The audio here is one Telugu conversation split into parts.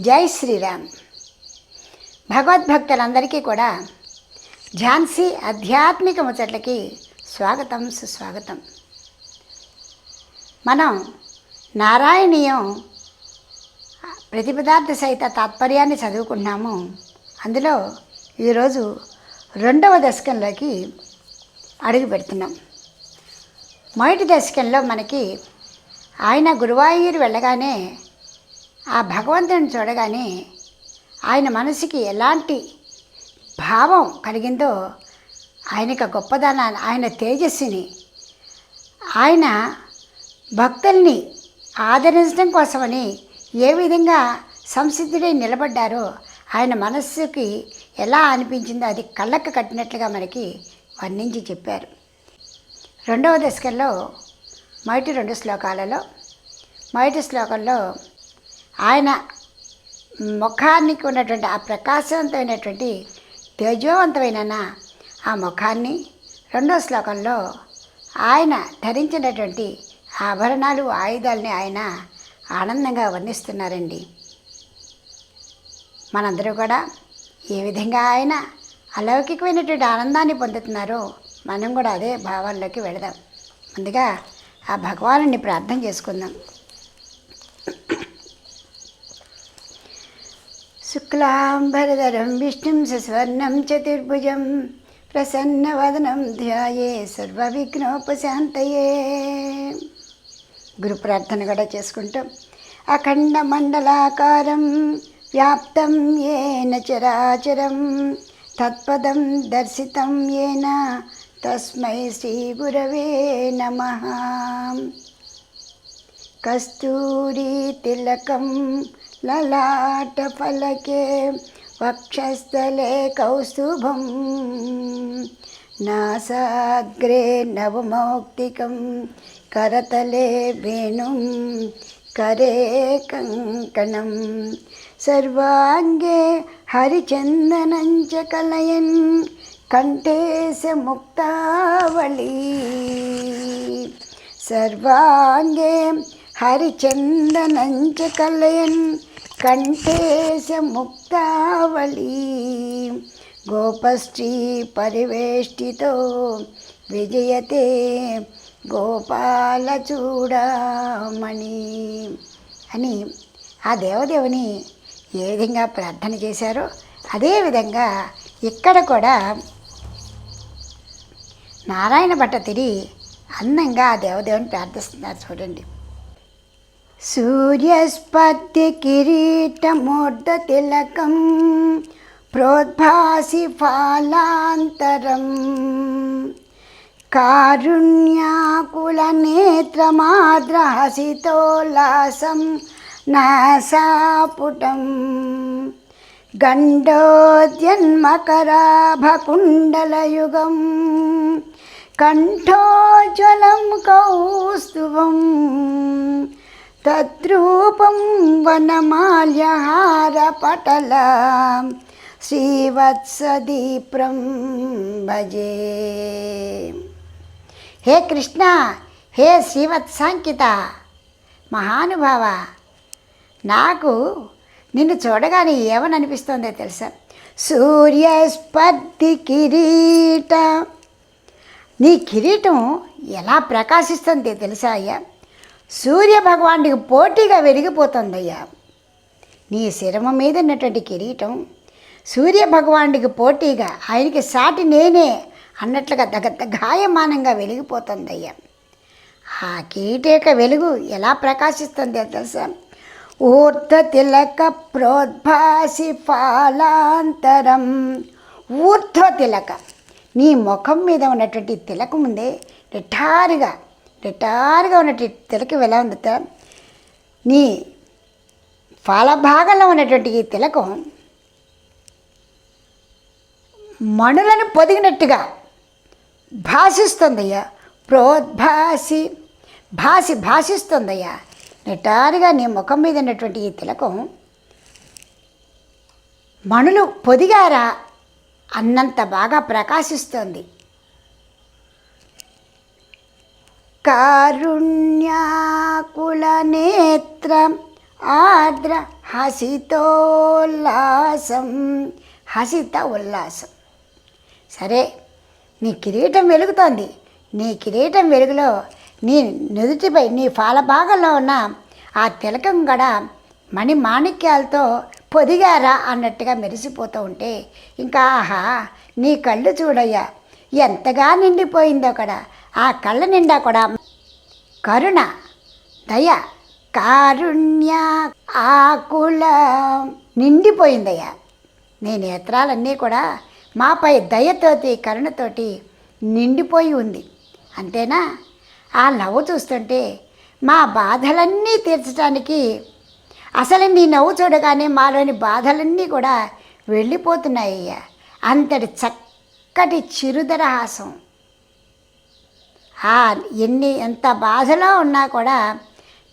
జై శ్రీరామ్. భగవద్భక్తులందరికీ కూడా ఝాన్సీ ఆధ్యాత్మిక ముచ్చట్లకి స్వాగతం సుస్వాగతం. మనం నారాయణీయం ప్రతిపదార్థ సహిత తాత్పర్యాన్ని చదువుకున్నాము అందులో ఈరోజు రెండవ దశకంలోకి అడుగు పెడుతున్నాం. మొదటి దశకంలో మనకి ఆయన గురువాయూరు వెళ్ళగానే ఆ భగవంతుని చూడగానే ఆయన మనసుకి ఎలాంటి భావం కలిగిందో ఆయనకు గొప్పదనాన్ని ఆయన తేజస్సుని ఆయన భక్తుల్ని ఆదరించడం కోసమని ఏ విధంగా సంసిద్ధుడై నిలబడ్డారో ఆయన మనస్సుకి ఎలా అనిపించిందో అది కళ్ళకు కట్టినట్లుగా మనకి వర్ణించి చెప్పారు. రెండవ దశకంలో మొదటి రెండు శ్లోకాలలో మొదటి శ్లోకంలో ఆయన ముఖానికి ఉన్నటువంటి ఆ ప్రకాశవంతమైనటువంటి తేజోవంతమైన ఆ ముఖాన్ని రెండో శ్లోకంలో ఆయన ధరించినటువంటి ఆభరణాలు ఆయుధాలని ఆయన ఆనందంగా వర్ణిస్తున్నారండి. మనందరూ కూడా ఏ విధంగా ఆయన అలౌకికమైనటువంటి ఆనందాన్ని పొందుతున్నారో మనం కూడా అదే భావాల్లోకి వెళదాం. ముందుగా ఆ భగవాను ప్రార్థన చేసుకుందాం. శుక్లాంబరధరం విష్ణుం సస్వర్ణం చతుర్భుజం ప్రసన్నవదనం ధ్యాయే సర్వవిఘ్నోపశాంతయే గురు ప్రార్థన కూడా చేసుకుంటాం. అఖండ మండలాకారం వ్యాప్తం ఏన చరాచరం తత్పదం దర్శితం ఏన తస్మై శ్రీ గురవే నమ. కస్తూరి తిలకం లలాటఫలకే వక్షస్థలే కౌస్తుభం నాసాగ్రే నవమౌక్తికం करतले वेणुं करे कङ्कणं सर्वाङ्गे हरिचन्दनं च कलयन् कण्ठे स मुक्तावली सर्वाङ्गे हरिचन्दनं च कलयन् కంఠేశ ముక్తావళి గోపశ్రీ పరివేష్టితో విజయతే గోపాల చూడమణి అని ఆ దేవదేవుని ఏ విధంగా ప్రార్థన చేశారో అదేవిధంగా ఇక్కడ కూడా నారాయణ భట్ట తిరిగి అందంగా ఆ దేవదేవుని ప్రార్థిస్తున్నారు చూడండి. సూర్యస్పత్తి కిరీటమోర్ధ తిలకం ప్రోద్భాసి ఫాలాంతరం. కారుణ్యాకులనేత్రమాద్రహసితోల్లాసం నాసాపుటం. గండోద్యన్మకరాభకుండలయుగం కంఠోజ్వలం కౌస్తువం తద్రూపం వనమాల్యహారపటల. శ్రీవత్సదీప్రం భజే. హే కృష్ణ హే శ్రీవత్సాంకిత మహానుభావ నాకు నిన్ను చూడగానే ఏమని అనిపిస్తుందో తెలుసా? సూర్యస్పర్ధి కిరీట. నీ కిరీటం ఎలా ప్రకాశిస్తుంది తెలుసా అయ్యా? సూర్య భగవానుడికి పోటీగా వెలిగిపోతుందయ్యా. నీ శిరమ మీద ఉన్నటువంటి కిరీటం సూర్య భగవానుడికి పోటీగా ఆయనకి సాటి నేనే అన్నట్లుగా దగ్గ గాయమానంగా వెలిగిపోతుందయ్యా. ఆ కిరీట వెలుగు ఎలా ప్రకాశిస్తుంది తెలుసా? ఊర్ధ తిలక ప్రోద్భాసి ఫాలాంతరం. ఊర్ధ్వ తిలక. నీ ముఖం మీద ఉన్నటువంటి తిలకం ఉందే నిఠారుగా నిఠారుగా ఉన్నటువంటి తిలకం ఎలా ఉంది నీ ఫలభాగంలో ఉన్నటువంటి ఈ తిలకం మణులను పొదిగినట్టుగా భాషిస్తుందయ్యా. ప్రోద్భాసి భాసి భాషిస్తుందయ్యా. నిటారుగా నీ ముఖం మీద ఉన్నటువంటి ఈ తిలకం మణులు పొదిగారా అన్నంత బాగా ప్రకాశిస్తుంది. కారుణ్యాకుల నేత్ర ఆర్ద్ర హసితోల్లాసం హసిత ఉల్లాసం సరే నీ కిరీటం వెలుగుతోంది. నీ కిరీటం వెలుగులో నీ నుదుటిపై నీ భాగంలో ఉన్న ఆ తిలకం కూడా మణి మాణిక్యాలతో పొదిగారా అన్నట్టుగా మెరిసిపోతూ ఉంటే ఇంకా ఆహా నీ కళ్ళు చూడయ్యా ఎంతగా నిండిపోయిందో అక్కడ. ఆ కళ్ళ నిండా కూడా కరుణ దయ కారుణ్య ఆకుల నిండిపోయిందయ్యా. నీ నేత్రాలన్నీ కూడా మాపై దయతోటి కరుణతోటి నిండిపోయి ఉంది. అంతేనా? ఆ నవ్వు చూస్తుంటే మా బాధలన్నీ తీర్చడానికి అసలు నీ నవ్వు చూడగానే మాలోని బాధలన్నీ కూడా వెళ్ళిపోతున్నాయ్యా. అంతటి చక్కటి చిరుదరహాసం. హాసం ఎన్ని ఎంత బాధలో ఉన్నా కూడా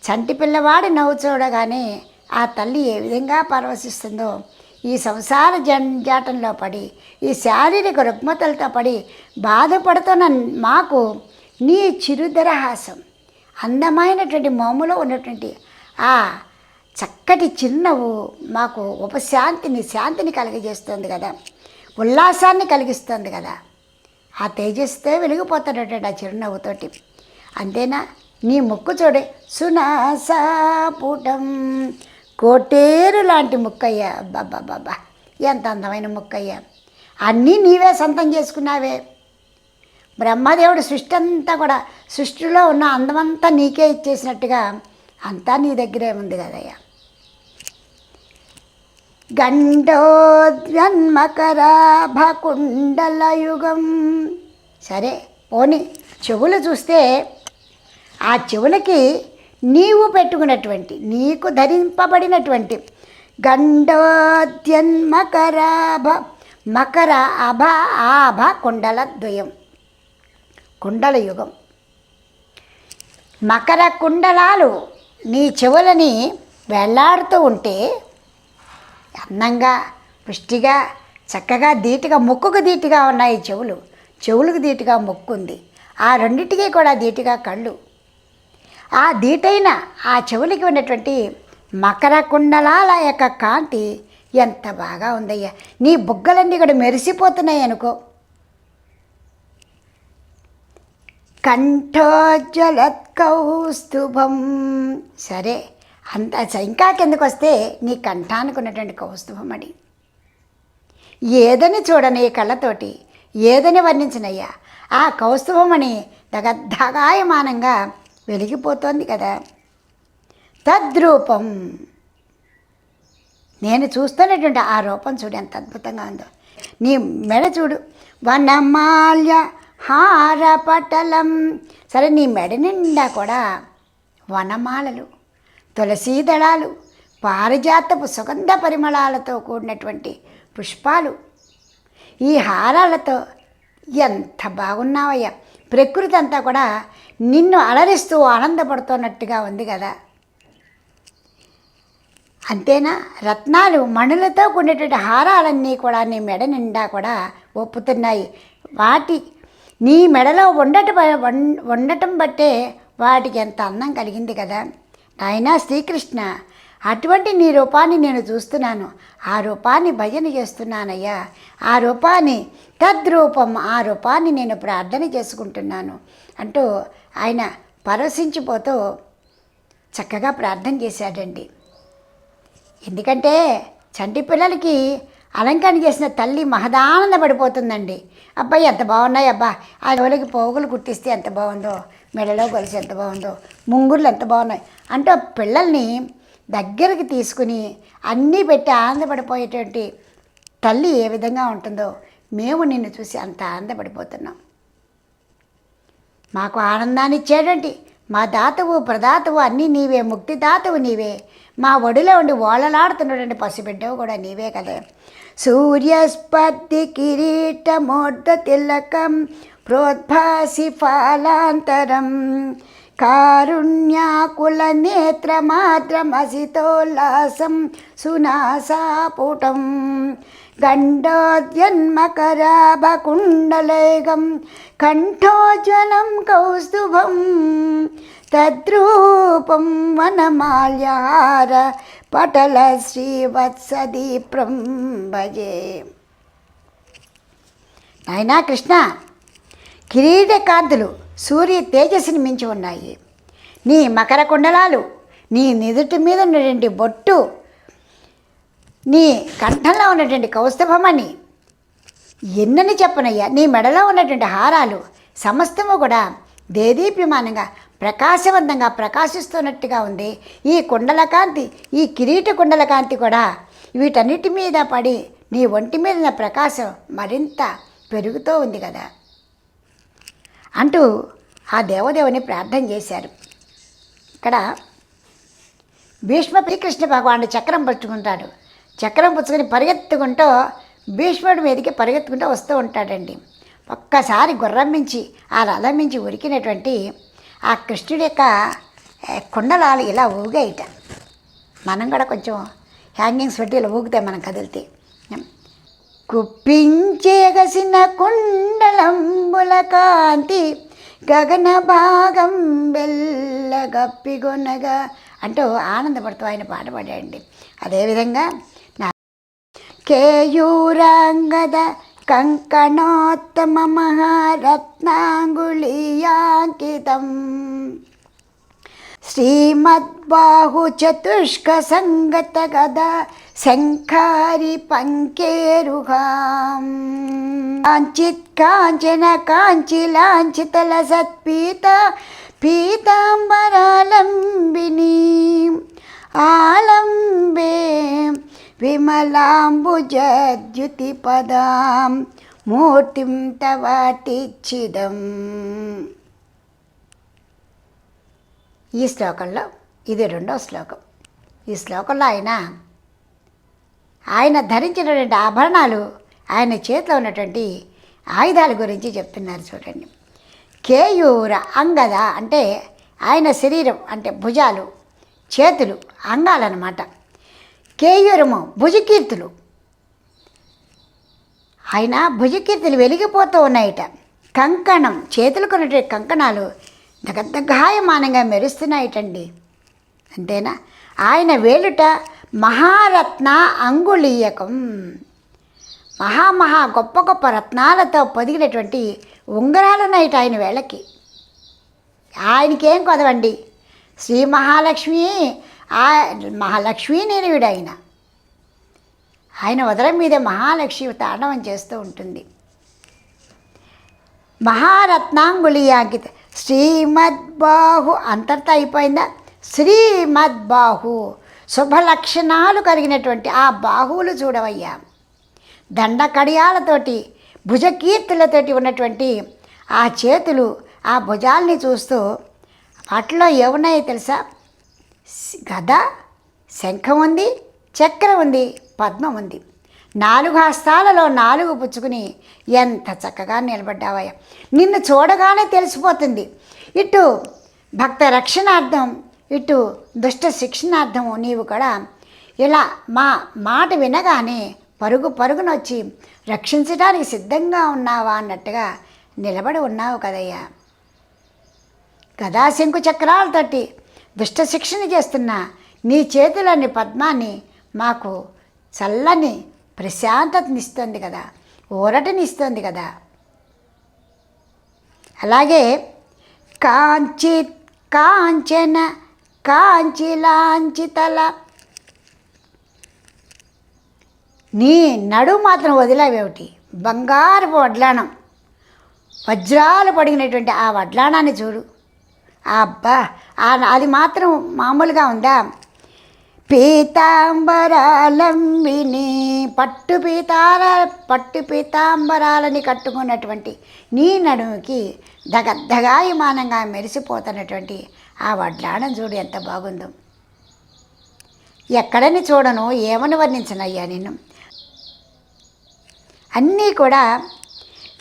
చంటి పిల్లవాడు నవ్వు చూడగానే ఆ తల్లి ఏ విధంగా పరవశిస్తుందో ఈ సంసార జంజాటంలో పడి ఈ శారీరక రుగ్మతలతో పడి బాధపడుతున్న మాకు నీ చిరుదరహాసం అందమైనటువంటి మోములో ఉన్నటువంటి ఆ చక్కటి చిరునవ్వు మాకు ఉపశాంతిని శాంతిని కలిగజేస్తుంది కదా ఉల్లాసాన్ని కలిగిస్తుంది కదా. ఆ తేజస్తో వెలిగిపోతాడట ఆ చిరునవ్వుతోటి. అంతేనా? నీ ముక్కు చూడే సునాసాపుటం కోటేరు లాంటి ముక్కయ్యా. బాబా బాబా ఎంత అందమైన ముక్కయ్యా. అన్నీ నీవే సొంతం చేసుకున్నావే. బ్రహ్మదేవుడు సృష్టి అంతా కూడా సృష్టిలో ఉన్న అందమంతా నీకే ఇచ్చేసినట్టుగా అంతా నీ దగ్గరే ఉంది కదయ్యా. గండోద్వన్మకరాభకుండలయుగం సరే పోని చెవులు చూస్తే ఆ చెవులకి నీవు పెట్టుకున్నటువంటి నీకు ధరింపబడినటువంటి గండోద్యన్మకరాభ మకర అభ ఆభ కుండల ద్వయం కుండల యుగం మకర కుండలాలు నీ చెవులని వెళ్ళాడుతూ ఉంటే అందంగా పుష్టిగా చక్కగా ధీటుగా ముక్కుకు ధీటుగా ఉన్నాయి చెవులు. చెవులకు ధీటుగా ముక్కు ఉంది. ఆ రెండింటికి కూడా ధీటుగా కళ్ళు. ఆ ధీటైన ఆ చెవులకి ఉన్నటువంటి మకర కుండలాల యొక్క కాంతి ఎంత బాగా ఉందయ్యా. నీ బుగ్గలన్నీ కూడా మెరిసిపోతున్నాయి అనుకో. కంఠోజ్వలత్కౌస్తుభం. సరే. అంత ఇంకా కిందకు వస్తే నీ కంఠానికి ఉన్నటువంటి కౌస్తుభం అని ఏదని చూడని కళ్ళతోటి ఏదని వర్ణించినయ్యా ఆ కౌస్తుభమని దగద్దగాయమానంగా వెలిగిపోతోంది కదా. తద్రూపం. నేను చూస్తున్నటువంటి ఆ రూపం చూడు ఎంత అద్భుతంగా ఉందో. నీ మెడ చూడు. వనమాల్య హారపటలం. సరే నీ మెడ నిండా కూడా వనమాలలు. తులసీ దళాలు పారిజాతపు సుగంధ పరిమళాలతో కూడినటువంటి పుష్పాలు. ఈ హారాలతో ఎంత బాగున్నావయ్యా. ప్రకృతి అంతా కూడా నిన్ను అలరిస్తూ ఆనందపడుతున్నట్టుగా ఉంది కదా. అంతేనా? రత్నాలు మణులతో కూడినటువంటి హారాలన్నీ కూడా నీ మెడ నిండా కూడా ఒప్పుతున్నాయి. వాటి నీ మెడలో ఉండటం ఉండటం బట్టే వాటికి ఎంత అందం కలిగింది కదా. నాయనా శ్రీకృష్ణ అటువంటి నీ రూపాన్ని నేను చూస్తున్నాను. ఆ రూపాన్ని భజన చేస్తున్నానయ్యా. ఆ రూపాన్ని తద్రూపం ఆ రూపాన్ని నేను ప్రార్థన చేసుకుంటున్నాను అంటూ ఆయన పరవశించిపోతూ చక్కగా ప్రార్థన చేశాడండి. ఎందుకంటే చంటి పిల్లలకి అలంకరణ చేసిన తల్లి మహదానంద పడిపోతుందండి అబ్బాయి ఎంత బాగున్నాయి అబ్బా. ఆ రోజులకి పోగులు కుట్టిస్తే ఎంత బాగుందో మెడలో గొలుసు ఎంత బాగుందో ముంగుర్లు ఎంత బాగున్నాయి. అంటే పిల్లల్ని దగ్గరికి తీసుకుని అన్నీ పెట్టి ఆనందపడిపోయేటువంటి తల్లి ఏ విధంగా ఉంటుందో మేము నిన్ను చూసి అంత ఆనందపడిపోతున్నాం. మాకు ఆనందాన్ని ఇచ్చేటువంటి మా దాతవు ప్రదాతవు అన్నీ నీవే ముక్తిదాతవు నీవే. మా ఒడిలో ఉండి ఓళ్ళలాడుతున్నటువంటి పసిబిడ్డవు కూడా నీవే కదా. సూర్యస్పర్ధి కిరీటమోర్ధ తిలకం ప్రోద్భాసి ఫలాంతరం కారుణ్యాకుల నేత్రమాద్రమసితోల్లాసం సునాసాపుటం గండోద్యన్మకరాభకుండలేగం కంఠోజ్వలం కౌస్తుభం తద్రూపం వనమాల్యార పటల శ్రీవత్సదీప్రం భజే నాయనా కృష్ణ కిరీటకాంతులు సూర్య తేజస్సుని మించి ఉన్నాయి. నీ మకర కుండలాలు నీ నిదుటి మీద ఉన్నటువంటి బొట్టు నీ కంఠంలో ఉన్నటువంటి కౌస్తభమని ఎన్నని చెప్పనయ్యా నీ మెడలో ఉన్నటువంటి హారాలు సమస్తము కూడా దేదీప్యమానంగా ప్రకాశవంతంగా ప్రకాశిస్తున్నట్టుగా ఉంది. ఈ కుండల కాంతి ఈ కిరీట కుండల కాంతి కూడా వీటన్నిటి మీద పడి నీ ఒంటి మీద నా ప్రకాశం మరింత పెరుగుతూ ఉంది కదా. అంటూ ఆ దేవదేవుని ప్రార్థన చేశారు. ఇక్కడ భీష్మ శ్రీకృష్ణ భగవానుడు చక్రం పుచ్చుకుంటాడు చక్రం పుచ్చుకొని పరిగెత్తుకుంటూ భీష్ముడి మీదకి పరిగెత్తుకుంటూ వస్తూ ఉంటాడండి. ఒక్కసారి గుర్రం మించి ఆ రథం మించి ఉరికినటువంటి ఆ కృష్ణుడి యొక్క కుండలాలు ఇలా ఊగాయిట. మనం కూడా కొంచెం హ్యాంగింగ్స్ పెట్టి ఇలా ఊగుతాయి మనం కదిలితే. కుప్పించేగసిన కుండలంబుల కాంతి గగన భాగం బెల్లగప్పిగొనగా అంటూ ఆనందపడుతూ ఆయన పాట పాడాడండి. అదేవిధంగా నా కేయూరాంగద कङ्कणात्तममहारत्नाङ्गुलीयाङ्कितम् श्रीमद्बाहुचतुष्कसङ्गतगदा शङ्खारिपङ्केरुहाम् काञ्चित् काञ्चन काञ्चिलाञ्चितलसत्पीता पीताम्बरालम्बिनी आलम्बे కాంచిత్ విమలాంబుజద్యుతి పదాం మూర్తిం తవాటిచ్చిదం ఈ శ్లోకంలో ఇది రెండో శ్లోకం. ఈ శ్లోకంలో ఆయన ఆయన ధరించినటువంటి ఆభరణాలు ఆయన చేతిలో ఉన్నటువంటి ఆయుధాల గురించి చెప్తున్నారు చూడండి. కేయూర అంగద అంటే ఆయన శరీరం అంటే భుజాలు చేతులు అంగాలన్నమాట. కేయూరము భుజకీర్తులు. ఆయన భుజకీర్తులు వెలిగిపోతూ ఉన్నాయట. కంకణం చేతులు ఉన్నటువంటి కంకణాలు దగదగాయమానంగా మెరుస్తున్నాయటండి. అంతేనా? ఆయన వేలుట మహారత్న అంగుళీయకం. మహామహా గొప్ప గొప్ప రత్నాలతో పొదిగినటువంటి ఉంగరాలున్నాయట ఆయన వేళకి ఆయనకేం కొదవండి? శ్రీ మహాలక్ష్మి ఆ మహాలక్ష్మీ నిలయుడు ఆయన ఆయన ఉదరం మీద మహాలక్ష్మి తాండవం చేస్తూ ఉంటుంది. మహారత్నాంగుళీయాంకిత శ్రీమద్బాహు అంతర్త అయిపోయిందా? శ్రీమద్బాహు. శుభ లక్షణాలు కలిగినటువంటి ఆ బాహువులు చూడవయ్యా. దండ కడియాలతోటి భుజకీర్తులతోటి ఉన్నటువంటి ఆ చేతులు ఆ భుజాల్ని చూస్తూ వాటిలో ఏమున్నాయో తెలుసా? గద శంఖం ఉంది చక్రం ఉంది పద్మం ఉంది. నాలుగు హస్తాలలో నాలుగు పుచ్చుకుని ఎంత చక్కగా నిలబడ్డావయ్యా. నిన్ను చూడగానే తెలిసిపోతుంది. ఇటు భక్త రక్షణార్థం ఇటు దుష్ట శిక్షణార్థము నీవు కూడా ఇలా మా మాట వినగానే పరుగు పరుగునొచ్చి రక్షించడానికి సిద్ధంగా ఉన్నావా అన్నట్టుగా నిలబడి ఉన్నావు కదయ్యా. గదాశంకు చక్రాలతోటి దుష్ట శిక్షణ చేస్తున్న నీ చేతిలోని పద్మాన్ని మాకు చల్లని ప్రశాంతతనిస్తుంది కదా ఊరటనిస్తుంది కదా. అలాగే కాంచి కాంచన కాంచిలాంచితల నీ నడు మాత్రం వదిలేవేమిటి? బంగారపు వడ్లాణం. వజ్రాలు పడిగినటువంటి ఆ వడ్లాణాన్ని చూడు. అబ్బా అది మాత్రం మామూలుగా ఉందా? పీతాంబరాలంబిని పట్టు పీతార పట్టు పీతాంబరాలని కట్టుకున్నటువంటి నీ నడుముకి దగద్దగాయమానంగా మెరిసిపోతున్నటువంటి ఆ వడ్లాడం చూడు ఎంత బాగుందో. ఎక్కడని చూడను ఏమని వర్ణించనయ్యా నేను అన్నీ కూడా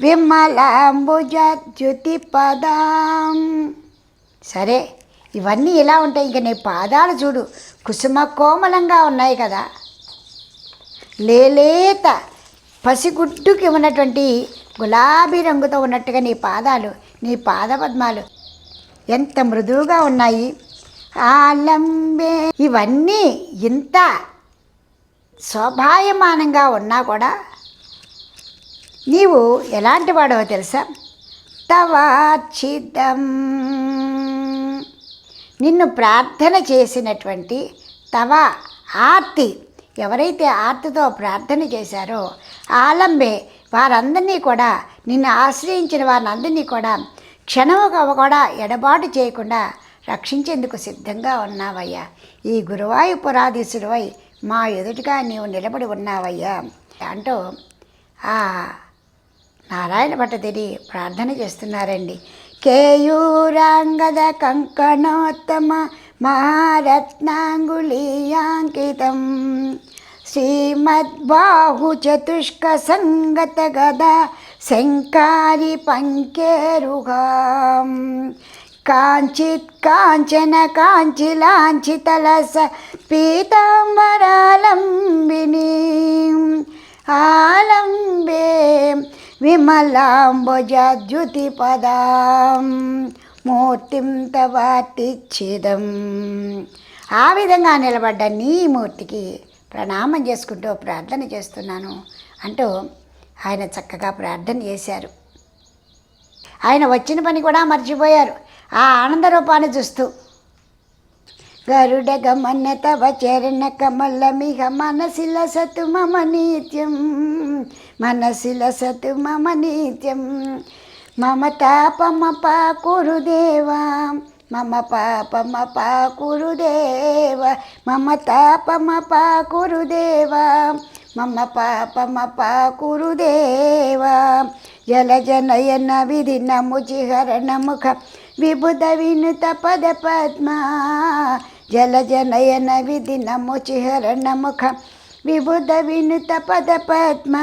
విమలాంబుజద్యుతి పదాం సరే ఇవన్నీ ఇలా ఉంటాయి. ఇంక నీ పాదాలు చూడు. కుసుమ కోమలంగా ఉన్నాయి కదా. లేలేత పసిగుడ్డుకి ఉన్నటువంటి గులాబీ రంగుతో ఉన్నట్టుగా నీ పాదాలు నీ పాదపద్మాలు ఎంత మృదువుగా ఉన్నాయి. ఆలంబే ఇవన్నీ ఇంత శోభాయమానంగా ఉన్నా కూడా నీవు ఎలాంటి వాడవో తెలుసా? తవాచిదం. నిన్ను ప్రార్థన చేసినటువంటి తవ ఆర్తి ఎవరైతే ఆర్తితో ప్రార్థన చేశారో ఆలంబే వారందరినీ కూడా నిన్ను ఆశ్రయించిన వారందరినీ కూడా క్షణముగా కూడా ఎడబాటు చేయకుండా రక్షించేందుకు సిద్ధంగా ఉన్నావయ్యా. ఈ గురువాయు పురాధీసుడివై మా ఎదుటిగా నీవు నిలబడి ఉన్నావయ్యా. అంటూ ఆ నారాయణ భట్టతిరి ప్రార్థన చేస్తున్నారండి. కేయూరాంగద కంకణోత్తమ మహారత్నాంగుళీయాంకితం శ్రీమద్బాహు చతుష్క సంగత గదా శంకారి పంకేరుగాం కాంచిత్ కాంచన కాంచిలాంచితలస పీతాంబరాలంబిని విమలాంబుజద్యుతిపదాం. మూర్తిం తవాతిచ్చిదం ఆ విధంగా నిలబడ్డ నీ మూర్తికి ప్రణామం చేసుకుంటూ ప్రార్థన చేస్తున్నాను అంటూ ఆయన చక్కగా ప్రార్థన చేశారు. ఆయన వచ్చిన పని కూడా మర్చిపోయారు. ఆ ఆనంద రూపాన్ని చూస్తూ గరుడ గమన తవ చరణ కమలమిహ మనసిల సతు మమ నిత్యం. మనసిల సతు మమ నిత్యం. మమ తాపమ పాకురుదేవా. మమ పాపమ పాకురుదేవ. మమ తాపమ పాకురుదేవా. మమ పాపమ పాకురుదేవ. జలజనయన విధి నముచిహరణ ముఖ విబుధ వినుత పద పద్మ. జలజనయన విధి నముచిహరణ ముఖ విబుధ వినుత పద పద్మ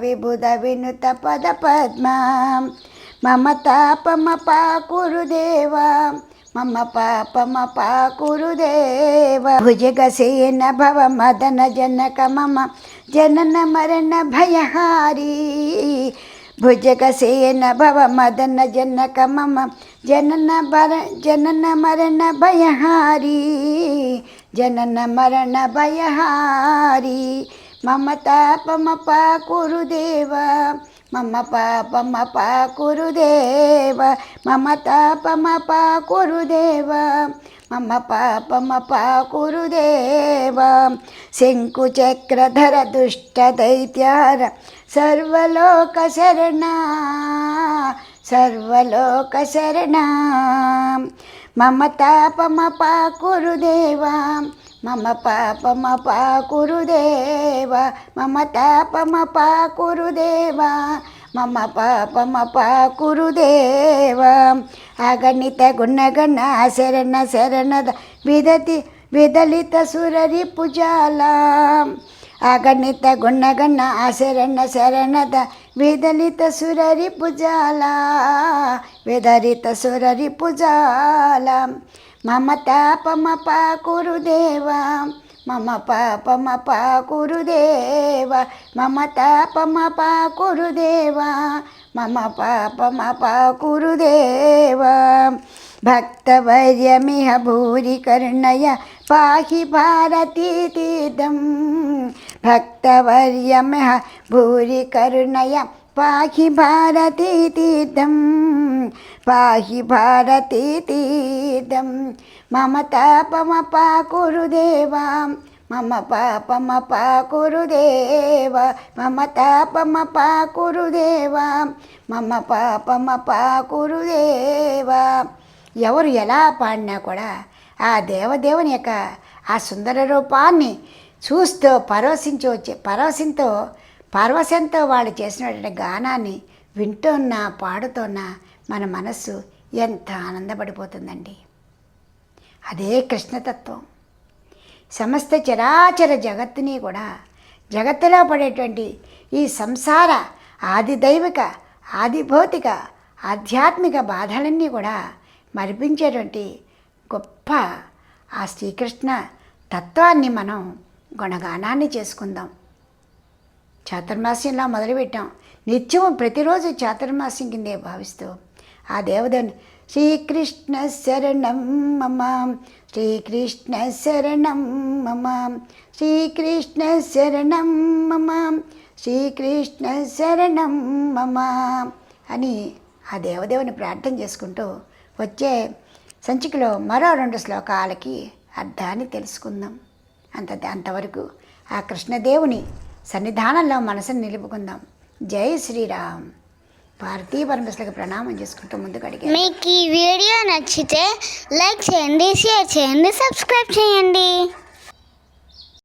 విబుధ వినుత పద పద్మ మమ తాపమ పాకురుదేవ మమ పాపమ పాకురుదేవ భుజగసేన భవ మదన జనక మమ జనన మరణ భయహారీ భుజగసేన భవ మదన జనక మమ జనన మర జనన మరణ భయహారి జనన మరణ భయహారి. మమ తాపమ పాకురుదేవ మమ పాపమ పాకురుదేవ మమ తాపమ పాకురుదేవ మమ పాపమ పాకురుదేవ శంకుచక్రధర దుష్ట దైత్యార సర్వలోక శరణ సర్వలోక శరణ. మమ తాపమపా కురుదేవా. మమ పాపమపా కురుదేవా. మమ తాపమపా కురుదేవా. మమ పాపమపా కురుదేవా. అగణిత గుణగణ శరణ శరణద విదతి విదలిత సురరి పుజాల. అగణిత గుణగణ శరణ శరణద వేదలిత సురరి పుజాల విదలిత సురరి పుజాల మమ తాపమ పాకురుదేవా మమ పాపమ పాకురుదేవా మమ తాపమ పాకురుదేవా మమ పాపమ పాకురుదేవా భక్తవర్యమిహ భూరి కర్ణయ పాహి భారతీతీదం భక్తవర్యమిహ భూరి కరుణయ పాహి భారతీ తీర్థం పాహి భారతీ తీర్థం మమ తాపమపాకురుదేవా మమ పాపమపాకురుదేవ మమ తాపమపాకురుదేవ మమ పాపమపాకురుదేవ ఎవరు ఎలా పాడినా కూడా ఆ దేవదేవుని యొక్క ఆ సుందర రూపాన్ని చూస్తూ పరవశించి వచ్చే పరవశంతో పరవశంతో వాళ్ళు చేసినటువంటి గానాన్ని వింటున్నా పాడుతున్నా మన మనస్సు ఎంత ఆనందపడిపోతుందండి. అదే కృష్ణతత్వం. సమస్త చరాచర జగత్తుని కూడా జగత్తులో పడేటువంటి ఈ సంసార ఆది దైవిక ఆధ్యాత్మిక బాధలన్నీ కూడా మరిపించేటువంటి గొప్ప ఆ శ్రీకృష్ణ తత్వాన్ని మనం గుణగానాన్ని చేసుకుందాం. చాతుర్మాస్యంలా మొదలుపెట్టాం. నిత్యం ప్రతిరోజు చాతుర్మాస్యం కిందే భావిస్తూ ఆ దేవదేవుని శ్రీకృష్ణ శరణం మమ శ్రీకృష్ణ శరణం మమ శ్రీకృష్ణ శరణం మమ శ్రీకృష్ణ శరణం మమ అని ఆ దేవదేవుని ప్రార్థన చేసుకుంటూ వచ్చే సంచికలో మరో రెండు శ్లోకాలకి అర్థాన్ని తెలుసుకుందాం. అంత అంతవరకు ఆ కృష్ణదేవుని సన్నిధానంలో మనసుని నిలుపుకుందాం. జై శ్రీరామ్. భారతీయ పరమేశ్వరికి ప్రణామం చేసుకుంటూ ముందుకు అడిగి మీకు ఈ వీడియో నచ్చితే లైక్ చేయండి షేర్ చేయండి సబ్స్క్రైబ్ చేయండి.